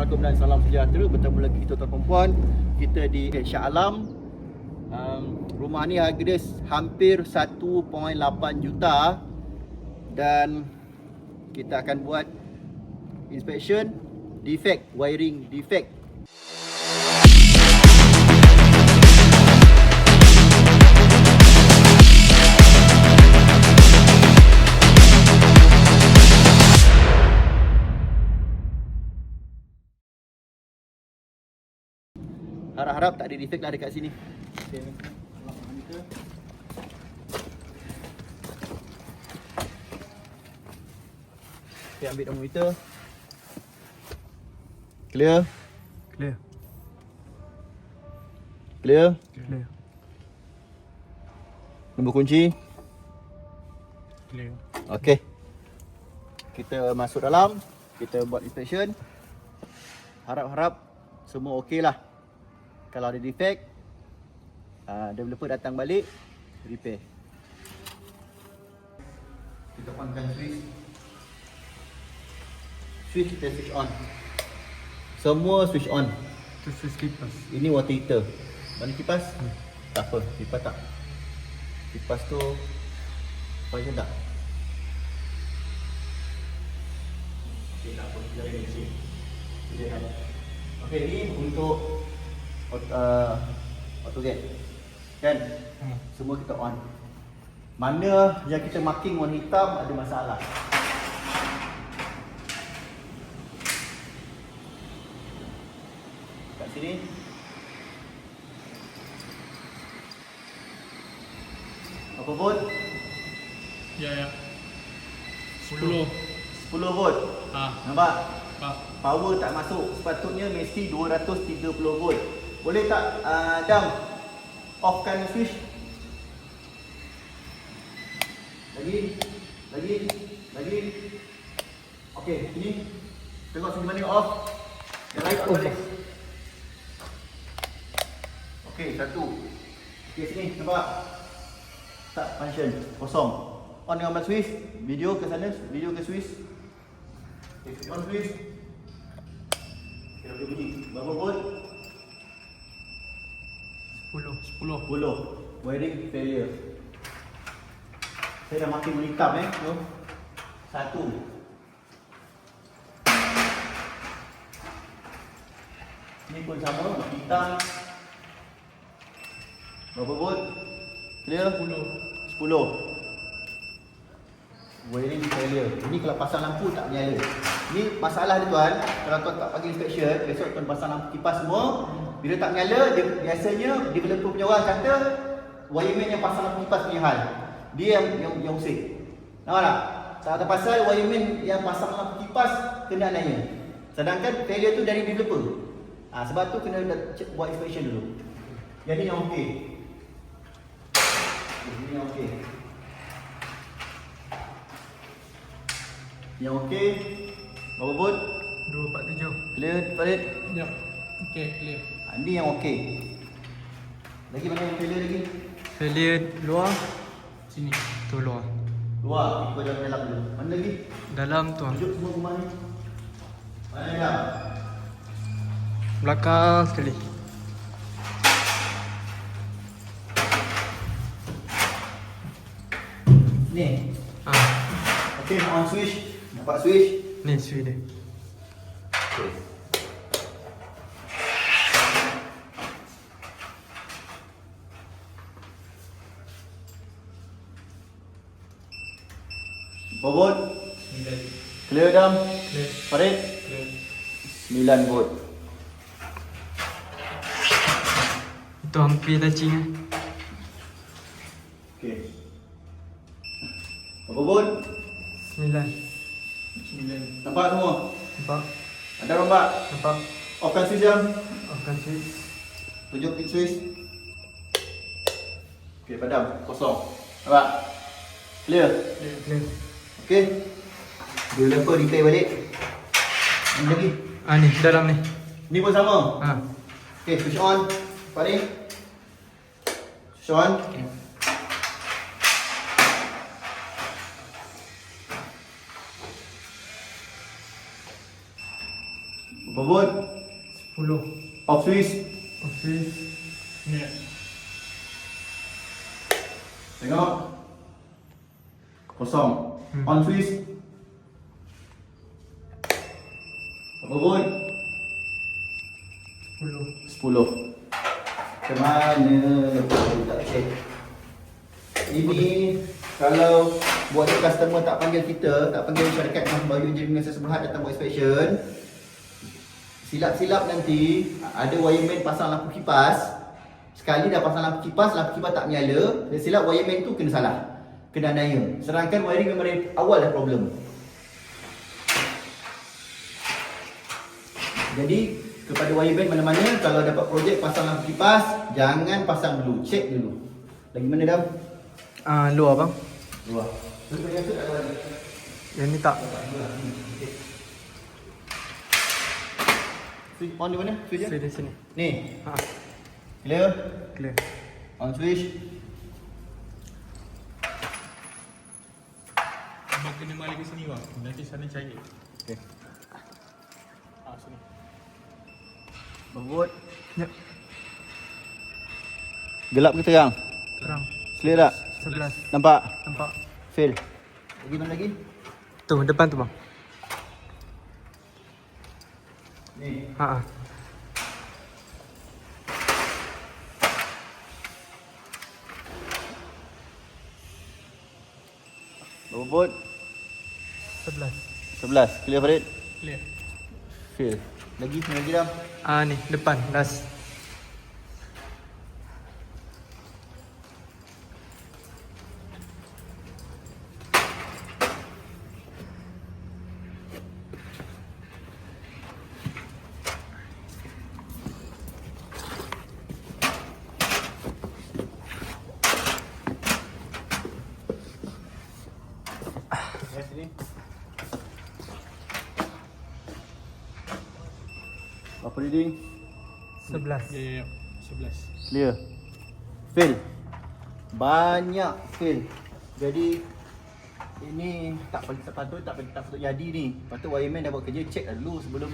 Assalamualaikum dan salam sejahtera Bertemu lagi kita tuan perempuan Kita di eh, Shah Alam. Um, Rumah ni harga dia hampir 1.8 juta. Dan Kita akan buat Inspection Defect, wiring defect Harap-harap tak ada defect lah dekat sini Okay. Okay, ambil dah monitor Clear? Clear. Clear? Clear. Nombor kunci? Clear. Okey. Kita masuk dalam, kita buat inspection. Harap-harap semua okey lah. Kalau ada defect, uh, developer datang balik, repair. Kita onkan switch. Switch kita switch on. Semua switch on. Tu switch kipas. Ini water heater. Mana kipas? Hmm. Tak apa, kipas tak. Kipas tu function tak? Okey, tak apa. Kita ready sini. Kita kan. Okey, ni untuk uh, auto gate. Kan? Hmm. Semua kita on. Mana yang kita marking warna hitam ada masalah. Kat sini Apa volt? Ya ya. 10. 10 volt. Ah, Nampak? pak. Power tak masuk. Sepatutnya mesti 230 volt. Boleh tak uh, Dam offkan switch? Lagi. Lagi. Lagi. Okey, sini. Tengok sini mana off. Yang lain off balik. Okey, satu. Okey, sini nampak? Tak function. Kosong. On dengan bell switch. Video ke sana. Video ke switch. Okay, on switch. Kira boleh bunyi. Berapa volt? 10. 10. 10. Wiring failure. Saya dah makin hitam eh. Tu. Satu. Ni pun sama, makin hitam. Berapa volt? Clear? 10. 10 Wiring failure Ini kalau pasang lampu tak menyala Ni masalah dia tuan Kalau tuan tak bagi inspection Besok tuan pasang lampu kipas semua Bila tak menyala dia, Biasanya developer punya orang kata Wireman yang pasang kipas punya hal Dia yang yang, yang usik Nampak tak? Tak ada pasal wireman yang pasang lampu kipas Kena nanya Sedangkan failure tu dari developer ha, Sebab tu kena check, buat inspection dulu Jadi yang okey ini yang okey. Yang okey. Berapa volt? 247. Clear, Farid? Ya. Okey, clear. Ha, ni yang okey. Lagi mana yang failure lagi? Failure luar. Sini. Tu luar. Luar, ikut jalan dalam dulu. Mana lagi? Dalam tu. ah. Tunjuk semua rumah ni. Mana dalam? Belakang sekali. Ni. Ah, Okey, nak on switch. Nampak switch? ni switch dia. Okey. Berapa volt? Clear dam? Clear. Farid? Clear. 9 volt. Itu hampir touching eh. Okey. Berapa volt? 9. Nampak semua? Nampak? Ada nampak? Nampak? Offkan switch jam. Akan switch. Tunjuk pin switch. Okey, padam. Kosong. Nampak? Clear? Clear. Clear. Okey. Developer repair balik. Ini lagi. Ah ni, dalam ni. Ni pun sama. Ah. Okey, switch on. Nampak ni? Switch on. Berapa Bobot. 10 Off switch. Okey Ni Tengok. Kosong. Hmm. On switch. Bobot. 10 10 Ke mana? Lepas tu tak check Ini Kalau Buat ni customer tak panggil kita Tak panggil syarikat Mas Bayu Engineering Services Berhad datang buat inspection. Silap-silap nanti Ada wireman pasang lampu kipas. Sekali dah pasang lampu kipas Lampu kipas tak menyala. Dan silap wireman tu kena salah Kena daya Sedangkan wiring memang dari awal dah problem Jadi kepada wireman mana-mana kalau dapat projek pasang lampu kipas jangan pasang dulu, check dulu. Lagi mana dah? Ah luar bang Luar. Yang tu tak ni tak Switch on di mana? Switch Sini dia. sini Ni. Ha Clear. clear On switch. Abang kena balik ke sini bang. Nanti sana cair. Okey. Ah sini. Bobot. Ya Gelap ke terang? Terang Clear tak? 11 Nampak? Nampak Fail. Lagi mana lagi? Tu depan tu bang Ni. Ha ah. Bobot 11 11. Clear Farid? Clear. Fail. Lagi lagi dah? Ah ni depan last reading? 11 Ya ya ya. Sebelas. Clear. Fail. Banyak fail. Jadi ini tak patut tak patut tak patut, tak patut jadi ni. Patut wireman dah buat kerja check dah dulu sebelum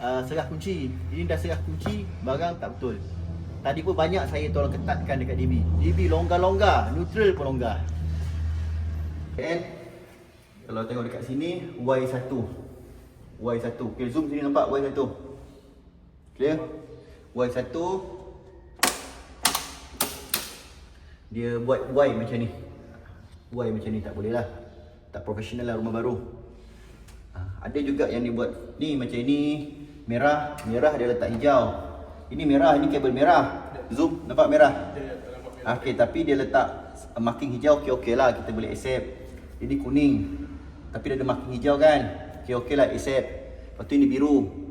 uh, serah kunci. Ini dah serah kunci, barang tak betul. Tadi pun banyak saya tolong ketatkan dekat DB. DB longgar-longgar, neutral pun longgar. And kalau tengok dekat sini Y1. Y1. Okay, zoom sini nampak Y1. Clear? Y1 dia buat Y macam ni. Y macam ni tak boleh lah. Tak profesional lah rumah baru. Ha, ada juga yang dia buat ni macam ni merah, merah dia letak hijau. Ini merah, ini kabel merah. Zoom nampak merah. Okey, tapi dia letak marking hijau okey okey lah kita boleh accept. Ini kuning. Tapi dia ada marking hijau kan. Okey okey lah accept. Lepas tu ini biru.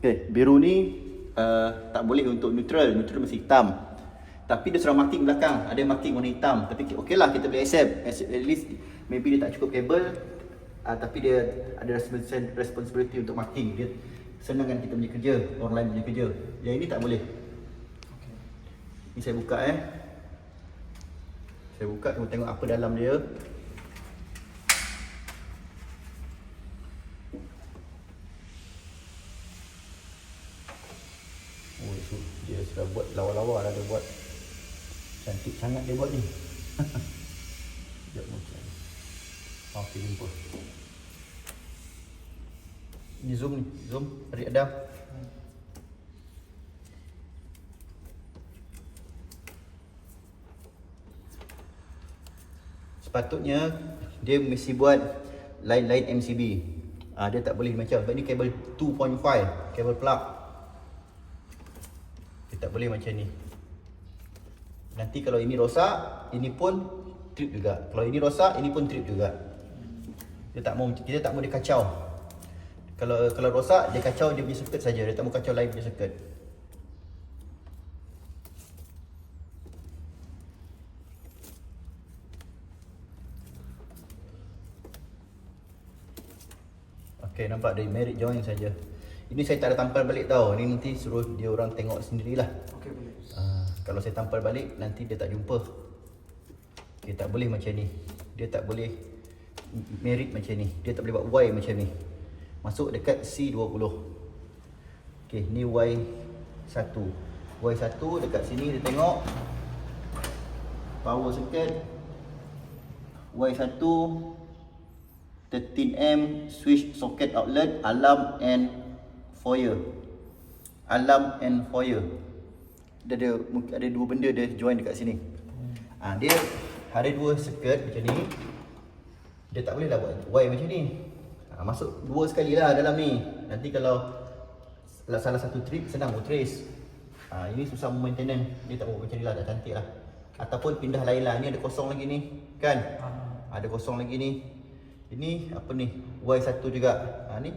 Okay, biru ni uh, tak boleh untuk neutral, neutral mesti hitam. Tapi dia sudah marking belakang, ada marking warna hitam. Tapi okey lah kita boleh accept. At least maybe dia tak cukup kabel uh, tapi dia ada respons- responsibility untuk marking. Dia senangkan kita punya kerja, orang lain punya kerja. Yang ini tak boleh. Ni saya buka eh. Saya buka tengok tengok apa dalam dia. Itu dia sudah buat lawa-lawa dah dia buat. Cantik sangat dia buat ni. Sekejap ni. Okey, jumpa. Ni zoom ni, zoom. Tarik Adam. Sepatutnya dia mesti buat line-line MCB. Ah dia tak boleh macam sebab ni kabel 2.5, kabel plug. Tak boleh macam ni. Nanti kalau ini rosak, ini pun trip juga. Kalau ini rosak, ini pun trip juga. Dia tak mau kita tak mau dia kacau. Kalau kalau rosak dia kacau dia punya circuit saja. Dia tak mau kacau lain punya circuit. Okey nampak dari merit join saja. Ini saya tak ada tampal balik tau. Ini nanti suruh dia orang tengok sendirilah. Okey boleh Ah, kalau saya tampal balik nanti dia tak jumpa. Dia tak boleh macam ni. Dia tak boleh merit macam ni. Dia tak boleh buat Y macam ni. masuk dekat C20. Okey, ni Y1. Y1 dekat sini dia tengok power circuit Y1 13M switch socket outlet alarm and foyer. Alarm and foyer. Dia ada mungkin ada dua benda dia join dekat sini. Ah dia ada dua circuit macam ni. Dia tak boleh lah buat Y macam ni. Ha, masuk dua sekali lah dalam ni. Nanti kalau salah, satu trip senang buat trace. Ha, ini susah maintenance. Dia tak buat macam ni lah, dah cantik lah. Ataupun pindah lain lah. Ni ada kosong lagi ni. Kan? Ada kosong lagi ni. Ini apa ni? Y1 juga. Ha, ni.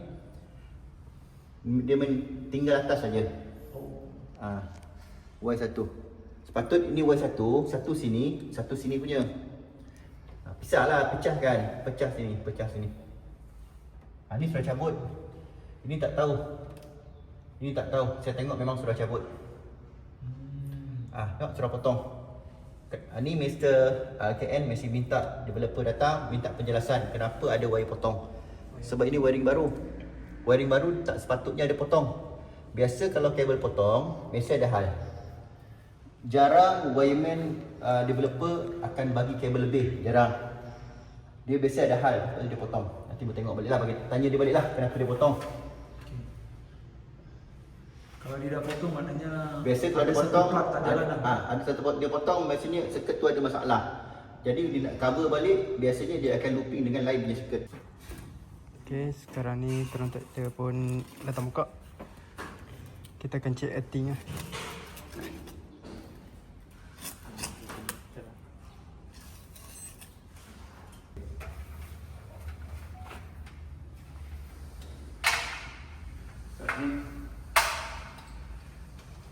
Dia main tinggal atas saja. Ha, Y1. Sepatut ini Y1, satu sini, satu sini punya. Ha, pisah lah, pecah sini, pecah sini. Ha, ni sudah cabut. Ini tak tahu. Ini tak tahu. Saya tengok memang sudah cabut. Ah, tengok sudah potong. Ha, ni Mr. Uh, KN masih minta developer datang minta penjelasan kenapa ada wire potong. Sebab ini wiring baru. Wiring baru tak sepatutnya ada potong. Biasa kalau kabel potong, mesti ada hal. Jarang wireman uh, developer akan bagi kabel lebih, jarang. Dia biasa ada hal, lepas tu dia potong. Nanti boleh tengok balik lah, bagi, tanya dia balik lah kenapa dia potong. Kalau dia dah potong maknanya Biasa kalau dia satu potong, tak jalan ada, ha, ada satu pot dia potong, biasanya circuit tu ada masalah. Jadi dia nak cover balik, biasanya dia akan looping dengan lain punya circuit. Okay, sekarang ni kontraktor pun datang buka. Kita akan check acting lah.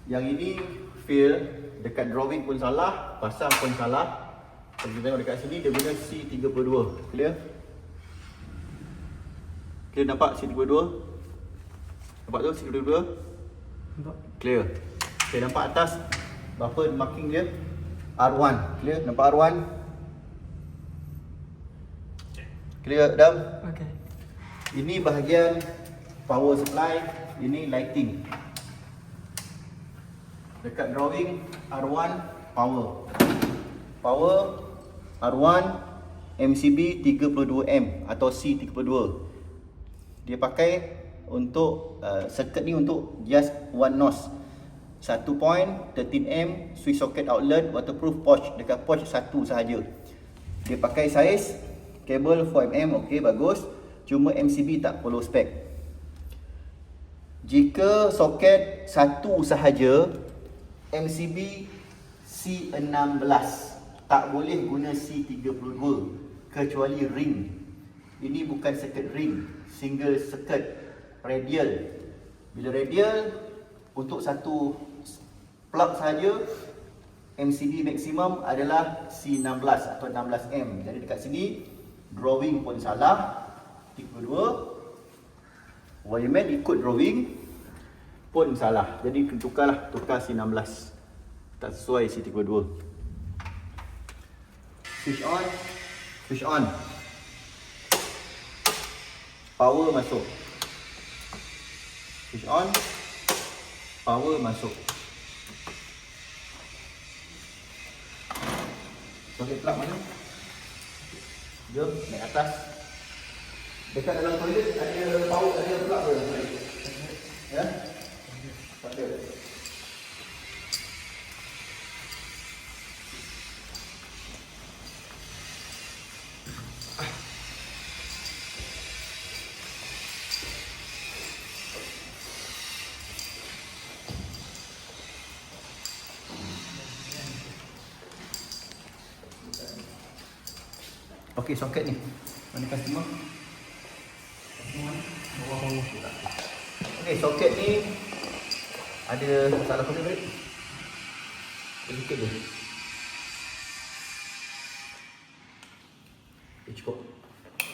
Yang ini fail dekat drawing pun salah, pasang pun salah. Kita tengok dekat sini dia guna C32. Clear? Clear nampak C32? Nampak tu C32? Nampak? Clear. Okay, nampak atas berapa marking dia? R1. Clear? Nampak R1? Clear, Adam? Okay. Ini bahagian power supply, ini lighting. Dekat drawing R1 power. Power R1 MCB 32M atau C32. Dia pakai untuk uh, circuit ni untuk just one nose. 1 point 13M switch socket outlet waterproof pouch dekat pouch satu sahaja. Dia pakai saiz kabel 4mm okey bagus. Cuma MCB tak follow spec. Jika soket satu sahaja MCB C16 tak boleh guna C32 kecuali ring. Ini bukan circuit ring, single circuit radial. Bila radial untuk satu plug sahaja MCB maksimum adalah C16 atau 16M. Jadi dekat sini drawing pun salah. 32 Wireman ikut drawing pun salah. Jadi tukarlah, tukar C16. Tak sesuai C32. Switch on. Switch on. Power masuk. Switch on. Power masuk. Soket plug mana? Jom naik atas. Dekat dalam toilet ada power ada plug ke? Ya? Okey, soket ni. Mana customer? Okey, soket ni ada salah satu balik. Sedikit je. Okay, cukup.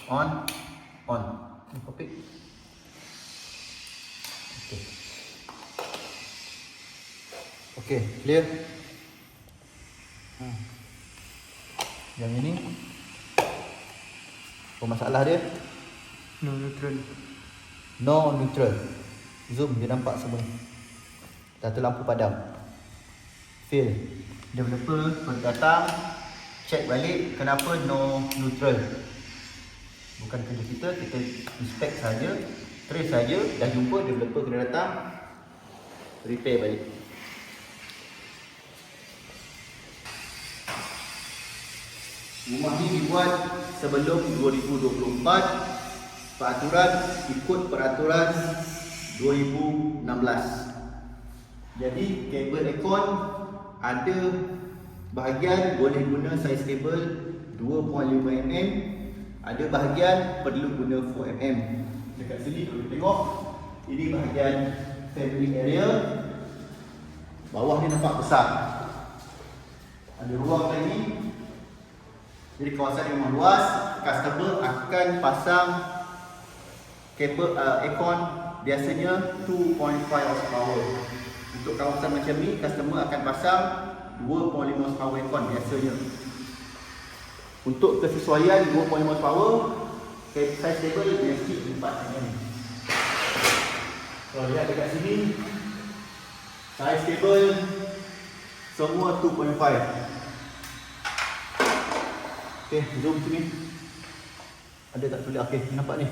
On. On. Kopi. Okey. Okey, clear. Hmm. Yang ini masalah dia? No neutral. No neutral. Zoom dia nampak semua. Satu lampu padam. Fail. Developer perlu datang check balik kenapa no neutral. Bukan kerja kita, kita inspect saja, trace saja, dah jumpa developer kena datang repair balik. Rumah ni dibuat sebelum 2024 Peraturan ikut peraturan 2016 Jadi kabel aircon ada bahagian boleh guna saiz kabel 2.5mm Ada bahagian perlu guna 4mm Dekat sini kalau tengok Ini bahagian family area. Bawah ni nampak besar. Ada ruang lagi jadi kawasan yang luas, customer akan pasang kabel uh, aircon biasanya 2.5 horsepower. Untuk kawasan macam ni, customer akan pasang 2.5 horsepower aircon biasanya. Untuk kesesuaian 2.5 horsepower, size kabel mesti 4 mm. Kalau lihat dekat sini, size kabel semua 2.5 Okey, zoom sini. Ada tak tulis? Okey, nampak ni.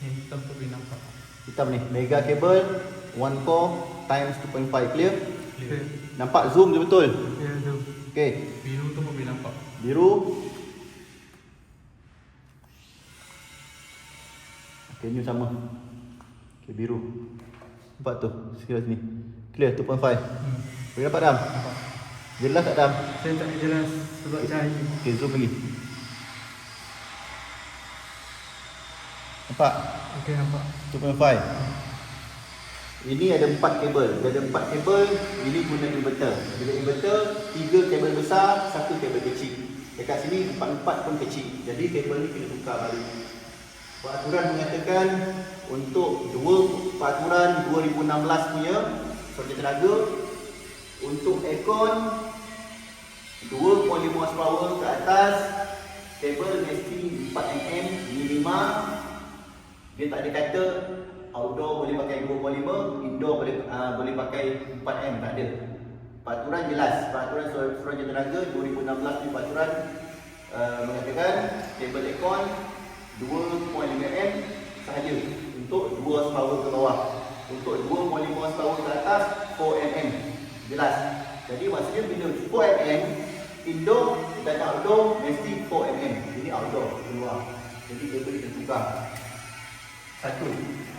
Ni hitam tu boleh nampak. Hitam ni. Mega cable 1 core times 2.5 clear. Clear. Nampak zoom je betul. Ya, tu. Okey, Biru tu pun boleh nampak. biru. Okey, ni sama. Okey, biru. Nampak tu, sekitar sini. Clear 2.5. Hmm. Boleh dapat dam? Jelas tak dam? Saya tak jelas sebab cahaya. Okey, zoom lagi. Nampak? Okey, nampak. 2.5 Ini ada empat kabel Dia ada empat kabel Ini guna inverter Bila inverter Tiga kabel besar Satu kabel kecil Dekat sini empat-empat pun kecil Jadi kabel ni kena tukar balik Peraturan mengatakan Untuk dua peraturan 2016 punya Projek tenaga Untuk aircon 2.5 horsepower ke atas Kabel mesti 4mm minima dia tak ada kata outdoor boleh pakai 2.5, indoor boleh uh, boleh pakai 4M, tak ada. Peraturan jelas, peraturan Surat Tenaga 2016 ni peraturan uh, mengatakan kabel aircon 2.5M sahaja untuk 2 horsepower ke bawah. Untuk 2.5 horsepower ke atas 4mm. Jelas. Jadi maksudnya bila 4mm indoor dan outdoor mesti 4mm. Ini outdoor keluar. Jadi kabel kita tukar. Satu.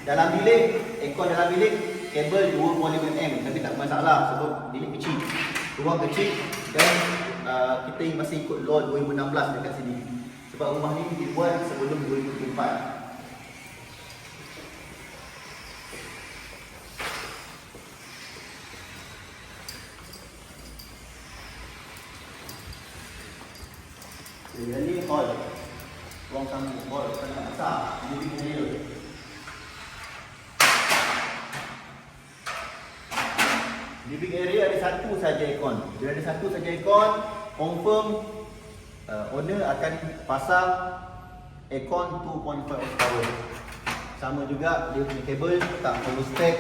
Dalam bilik, aircon dalam bilik, kabel 2.5mm tapi tak masalah sebab bilik kecil. Ruang kecil dan uh, kita masih ikut law 2016 dekat sini. Sebab rumah ni dibuat sebelum 2024. Yang ni hall. Ruang tamu hall sangat besar. Living area. Living area ada satu saja aircon. Bila ada satu saja aircon, confirm uh, owner akan pasang aircon 2.5 horsepower. Sama juga dia punya kabel tak perlu stack.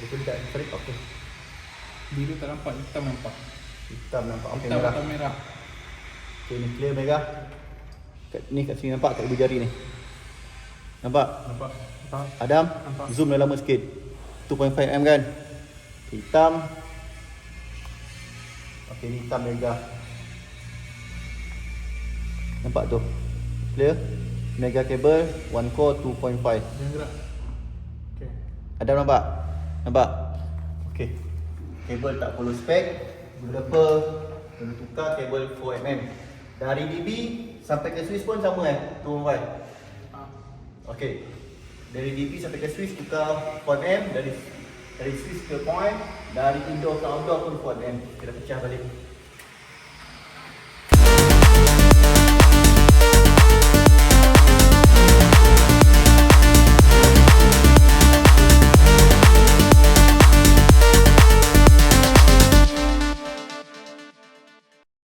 Ada tulis tak strip okey. Biru tak nampak, hitam nampak. Hitam nampak Hitam merah. atau merah. Okey ni clear merah. Kat ni kat sini nampak kat ibu jari ni. Nampak? Nampak. Nampak. Adam, Nampak. zoom dah lama sikit. 2.5mm kan? Hitam. Okey, ni hitam mega. Nampak tu? Clear? Mega cable, one core 2.5. Jangan gerak. Okay. Adam nampak? Nampak? Okey. Kabel tak perlu spek. Developer perlu tukar kabel 4mm. Dari DB sampai ke Swiss pun sama eh? 2.5. Ah. Okey. Dari DP sampai ke Swiss tukar 4M dari dari Swiss ke point dari indoor ke outdoor pun 4M kita pecah balik